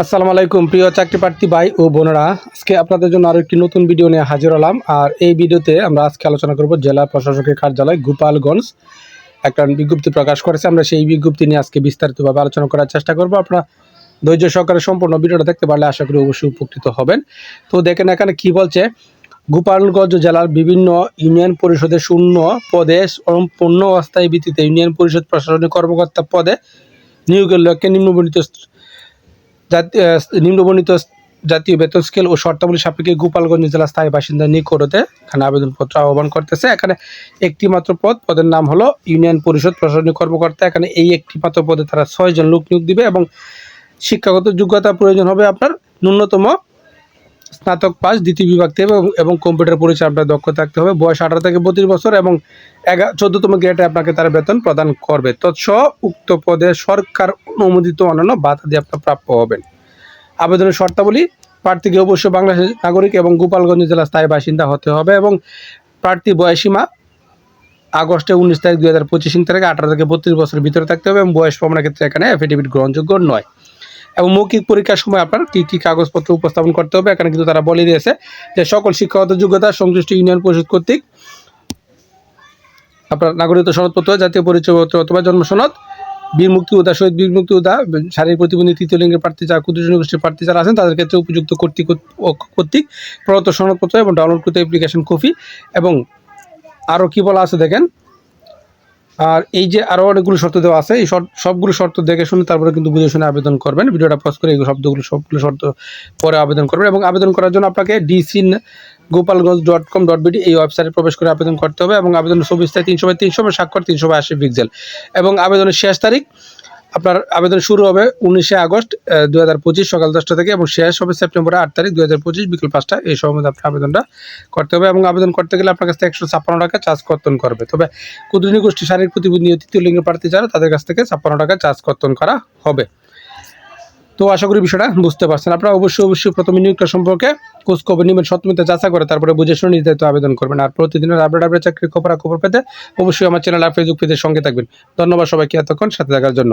আসসালামু আলাইকুম, প্রিয় চাকরি প্রার্থী ভাই ও বোনেরা। আজকে আপনাদের জন্য আরও একটি নতুন ভিডিও নিয়ে হাজির হলাম। আর এই ভিডিওতে আমরা আজকে আলোচনা করব জেলা প্রশাসকের কার্যালয় গোপালগঞ্জ। একটা বিজ্ঞপ্তি প্রকাশ করেছে, আমরা সেই বিজ্ঞপ্তি নিয়ে আজকে বিস্তারিতভাবে আলোচনা করার চেষ্টা করব। আপনারা ধৈর্য সহকারে সম্পূর্ণ ভিডিওটা দেখতে পারলে আশা করি অবশ্যই উপকৃত হবেন। তো দেখেন এখানে কি বলছে, গোপালগঞ্জ জেলার বিভিন্ন ইউনিয়ন পরিষদের শূন্য পদে সম্পূর্ণ অস্থায়ী ভিত্তিতে ইউনিয়ন পরিষদ প্রশাসনিক কর্মকর্তা পদে নিয়োগের লক্ষ্যে নিম্নবর্ণিত নিম্নবর্ণিত জাতীয় বেতন স্কেল ও শর্তাবলী সাপেক্ষে গোপালগঞ্জ জেলা স্থায়ী বাসিন্দা নিকটতে এখানে আবেদনপত্র আহ্বান করতেছে। এখানে একটি মাত্র পদ, পদের নাম হলো ইউনিয়ন পরিষদ প্রশাসনিক কর্মকর্তা। এখানে এই একটি মাত্র পদে তারা ছয়জন লোক নিয়োগ দিবে এবং শিক্ষাগত যোগ্যতা প্রয়োজন হবে আপনার ন্যূনতম স্নাতক পাস, দ্বিতীয় বিভাগ থেকে এবং কম্পিউটার পরিচয় আপনার দক্ষ থাকতে হবে। বয়স আঠারো থেকে বত্রিশ বছর এবং এগারো চোদ্দতম গ্রেডে আপনাকে তারা বেতন প্রদান করবে। তৎসহ উক্ত পদে সরকার অনুমোদিত অন্যান্য বাধা দিয়ে আপনার প্রাপ্য হবেন। আবেদনের শর্তাবলী প্রার্থীকে অবশ্যই বাংলাদেশের নাগরিক এবং গোপালগঞ্জ জেলার স্থায়ী বাসিন্দা হতে হবে এবং প্রার্থী বয়সীমা আগস্টে উনিশ তারিখ দুই হাজার পঁচিশ তারিখে আঠারো থেকে বত্রিশ বছরের ভিতরে থাকতে হবে এবং বয়স প্রমাণের ক্ষেত্রে এখানে অ্যাফিডেভিট গ্রহণযোগ্য নয়। এবং মৌখিক পরীক্ষার সময় আপনার কী কী কাগজপত্র উপস্থাপন করতে হবে, এখানে কিন্তু তারা বলে দিয়েছে যে সকল শিক্ষাগত যোগ্যতা সংশ্লিষ্ট ইউনিয়ন পরিষদ কর্তৃক আপনার নাগরিকত্ব সনদপত্র, জাতীয় পরিচয়পত্র অথবা জন্ম সনদ বীর উদা শহীদ বীর উদা শারীরিক প্রতিবন্ধী, তৃতীয় লিঙ্গের প্রার্থী যারা, ক্ষুদ্র জনগোষ্ঠীর প্রার্থী যারা আছেন, তাদের ক্ষেত্রে উপযুক্ত কর্তৃক কর্তৃক প্রদত্ত সনদপত্র এবং ডাউনলোডকৃত অ্যাপ্লিকেশন কপি এবং আরও কী বলা আছে দেখেন? আর এই যে আরও অনেকগুলো শর্ত দেওয়া আছে, এই সবগুলো শর্ত দেখে শুনে তারপরে কিন্তু বুঝে শুনে আবেদন করবেন। ভিডিওটা পজ করে এই শব্দগুলো সবগুলো শর্ত পরে আবেদন করবেন এবং আবেদন করার জন্য আপনাকে DC Gopalganj dot com dot BD এই ওয়েবসাইটে প্রবেশ করে আবেদন করতে হবে এবং আবেদনের চব্বিশ তারিখ তিনশো বাই তিনশো বা স্বাক্ষর তিনশো বাই আশি পিক্সেল এবং আবেদনের শেষ তারিখ আপনার আবেদন শুরু হবে উনিশে আগস্ট দু হাজার পঁচিশ সকাল দশটা থেকে এবং শেষ হবে সেপ্টেম্বরের আট তারিখ দু হাজার পঁচিশ বিকেল পাঁচটা। এই সময় মধ্যে আপনার আবেদনটা করতে হবে এবং আবেদন করতে গেলে আপনার কাছ থেকে একশো ছাপ্পান্ন টাকা চার্জ কর্তন করবে। তবে ক্ষুদ্রনী গোষ্ঠী শারীরিক প্রতিবন্ধী তৃতীয় লিঙ্গের প্রার্থী যারা, তাদের কাছ থেকে ছাপ্পান্ন টাকা চার্জ কর্তন করা হবে। তো আশা করি বিষয়টা বুঝতে পারছেন। আপনারা অবশ্যই অবশ্যই প্রথমে নিয়োগটা সম্পর্কে খোঁজ খবর নেবেন সত্যমিতে যাচা করে তারপরে বুঝে শুনে নির্ধারিত আবেদন করবেন। আর প্রতিদিনের আপডেট আপডেট চাকরির খবর খবর পেতে অবশ্যই আমার চ্যানেল আর ফেসবুক পেজের সঙ্গে থাকবেন। ধন্যবাদ সবাইকে এতক্ষণ সাথে থাকার জন্য।